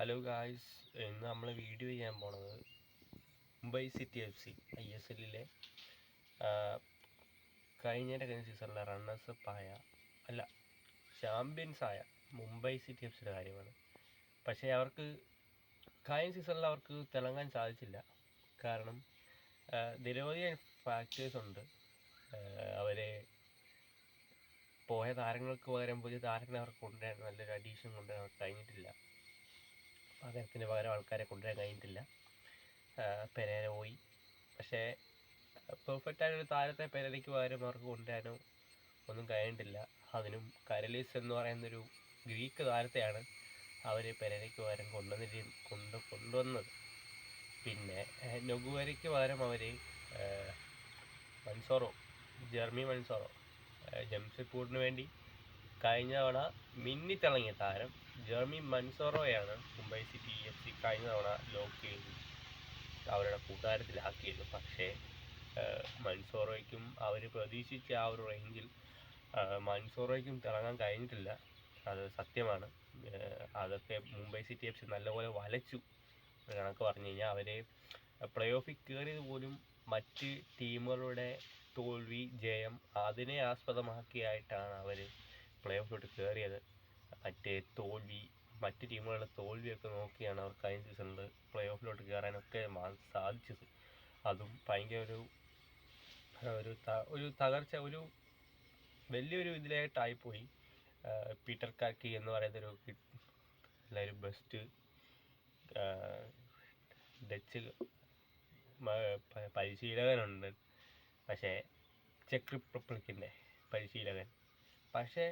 Hello guys ഇന്ന് നമ്മൾ video ചെയ്യാൻ പോണത് Mumbai city F C I S എല്ലിലെ കഴിഞ്ഞതിന്റെ കഴിഞ്ഞ സീസണിലെ റണ്ണേഴ്സപ്പ് ആയ അല്ല ചാമ്പ്യൻസ് ആയ മുംബൈ സിറ്റി എഫ് സിയുടെ കാര്യമാണ്. പക്ഷേ അവർക്ക് കഴിഞ്ഞ സീസണിൽ അവർക്ക് തിളങ്ങാൻ സാധിച്ചില്ല. കാരണം നിരവധി ഫാക്ടേഴ്സ് ഉണ്ട്. അവരെ പോയ താരങ്ങൾക്ക് പകരം പുതിയ താരങ്ങളെ അവർക്ക് കൊണ്ടുവരാൻ നല്ലൊരു അഡീഷൻ കൊണ്ടുവരാൻ കഴിഞ്ഞിട്ടില്ല. പകരത്തിന് പകരം ആൾക്കാരെ കൊണ്ടുവരാൻ കഴിഞ്ഞിട്ടില്ല. പെരേര പോയി. പക്ഷേ പെർഫെക്റ്റ് ആയൊരു താരത്തെ പെരേരയ്ക്ക് പകരം അവർക്ക് കൊണ്ടുവരാനോ ഒന്നും കഴിഞ്ഞിട്ടില്ല. അതിനും കരലീസ് എന്ന് പറയുന്നൊരു ഗ്രീക്ക് താരത്തെയാണ് അവർ പെരേരയ്ക്ക് പകരം കൊണ്ടുവന്നിട്ട് കൊണ്ട് കൊണ്ടുവന്നത്. പിന്നെ നൊഗുവരയ്ക്ക് പകരം അവർ മൻസോറോ ജെർമി മൻസോറോ ജംഷഡ്പൂരിന് വേണ്ടി കഴിഞ്ഞ തവണ മിന്നിത്തിളങ്ങിയ താരം ജെർമി മൻസോറോയാണ് മുംബൈ സിറ്റി എഫ് സി കഴിഞ്ഞ തവണ ലോക്ക് ചെയ്ത് അവരുടെ കൂട്ടുകാരത്തിലാക്കിയത് പക്ഷേ മൻസോറോയ്ക്കും അവർ പ്രതീക്ഷിച്ച ആ ഒരു റേഞ്ചിൽ മൻസോറോയ്ക്കും തിളങ്ങാൻ കഴിഞ്ഞിട്ടില്ല. അത് സത്യമാണ്. അതൊക്കെ മുംബൈ സിറ്റി എഫ് സി നല്ലപോലെ വലച്ചു കണക്ക് പറഞ്ഞു കഴിഞ്ഞാൽ അവരെ പ്ലേ ഓഫിൽ കയറിയത് പോലും മറ്റ് ടീമുകളുടെ തോൽവി ജയം അതിനെ ആസ്പദമാക്കിയായിട്ടാണ് അവർ പ്ലേ ഓഫിലോട്ട് കയറിയത് മറ്റേ തോൽവി മറ്റ് ടീമുകളുടെ തോൽവിയൊക്കെ നോക്കിയാണ് അവർ കഴിഞ്ഞ സീസണിൽ പ്ലേ ഓഫിലോട്ട് കയറാനൊക്കെ സാധിച്ചത്. അതും ഭയങ്കര ഒരു ഒരു ഒരു തകർച്ച ഒരു വലിയൊരു ഇതിലായിട്ടായിപ്പോയി പോയി. പീറ്റർ കാക്കി എന്ന് പറയുന്ന ഒരു എല്ലാരും ബെസ്റ്റ് ഡച്ച് പരിശീലകനുണ്ട്. പക്ഷേ ചെക്ക് റിപ്പബ്ലിക്കിന്റെ പരിശീലകൻ. പക്ഷേ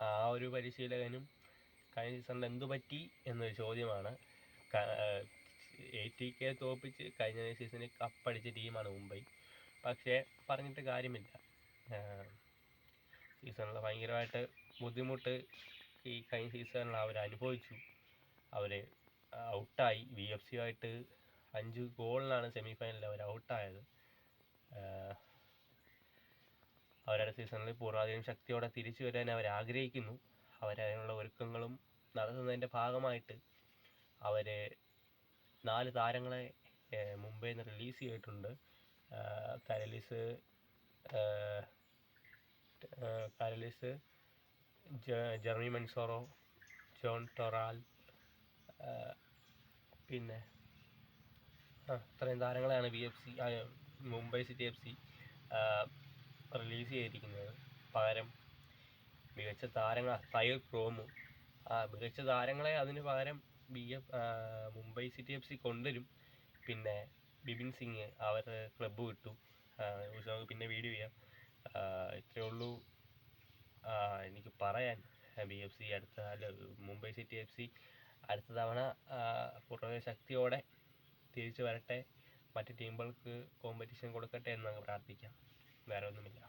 ആ ഒരു പരിശീലകനും കഴിഞ്ഞ സീസണിൽ എന്തു പറ്റി എന്നൊരു ചോദ്യമാണ്. എ ടി കെ തോപ്പിച്ച് കഴിഞ്ഞ സീസണിൽ കപ്പടിച്ച ടീമാണ് മുംബൈ. പക്ഷേ പറഞ്ഞിട്ട് കാര്യമില്ല. സീസണിൽ ഭയങ്കരമായിട്ട് ബുദ്ധിമുട്ട് ഈ കഴിഞ്ഞ സീസണിൽ അവർ അനുഭവിച്ചു. അവർ ഔട്ടായി വി എഫ് സിയുമായിട്ട് അഞ്ച് ഗോളിലാണ് സെമി ഫൈനലിൽ അവർ ഔട്ടായത് അവരുടെ സീസണിൽ പൂർവാധികം ശക്തിയോടെ തിരിച്ചു വരാൻ അവർ ആഗ്രഹിക്കുന്നു. അവരതിനുള്ള ഒരുക്കങ്ങളും നടത്തുന്നതിന്റെ ഭാഗമായിട്ട് അവർ നാല് താരങ്ങളെ മുംബൈയിൽ നിന്ന് റിലീസ് ചെയ്തിട്ടുണ്ട്. കരലിസ് കരലിസ് ജെർമി മൻസോറോ ജോൺ ടൊറാൽ പിന്നെ ആ ഇത്രയും താരങ്ങളെയാണ് B F C Mumbai city F C release ചെയ്തിരിക്കുന്നത്. പകരം മികച്ച താരങ്ങൾ ക്രോമു ആ മികച്ച താരങ്ങളെ അതിന് പകരം B F Mumbai city F C കൊണ്ടുവരും. പിന്നെ ബിപിൻ സിംഗ് അവർ ക്ലബ്ബ് വിട്ടു. നമുക്ക് പിന്നെ വീഡിയോ ചെയ്യാം. ഇത്രയേ ഉള്ളൂ. എനിക്ക് പറയാൻ ബി എഫ് സി അടുത്ത അല്ല മുംബൈ സിറ്റി എഫ് സി അടുത്ത തവണ പൂർണ ശക്തിയോടെ തിരിച്ചു വരട്ടെ. മറ്റ് ടീമുകൾക്ക് കോമ്പറ്റീഷൻ കൊടുക്കട്ടെ എന്ന് പ്രാർത്ഥിക്കാം. വേറെ ഒന്നുമില്ല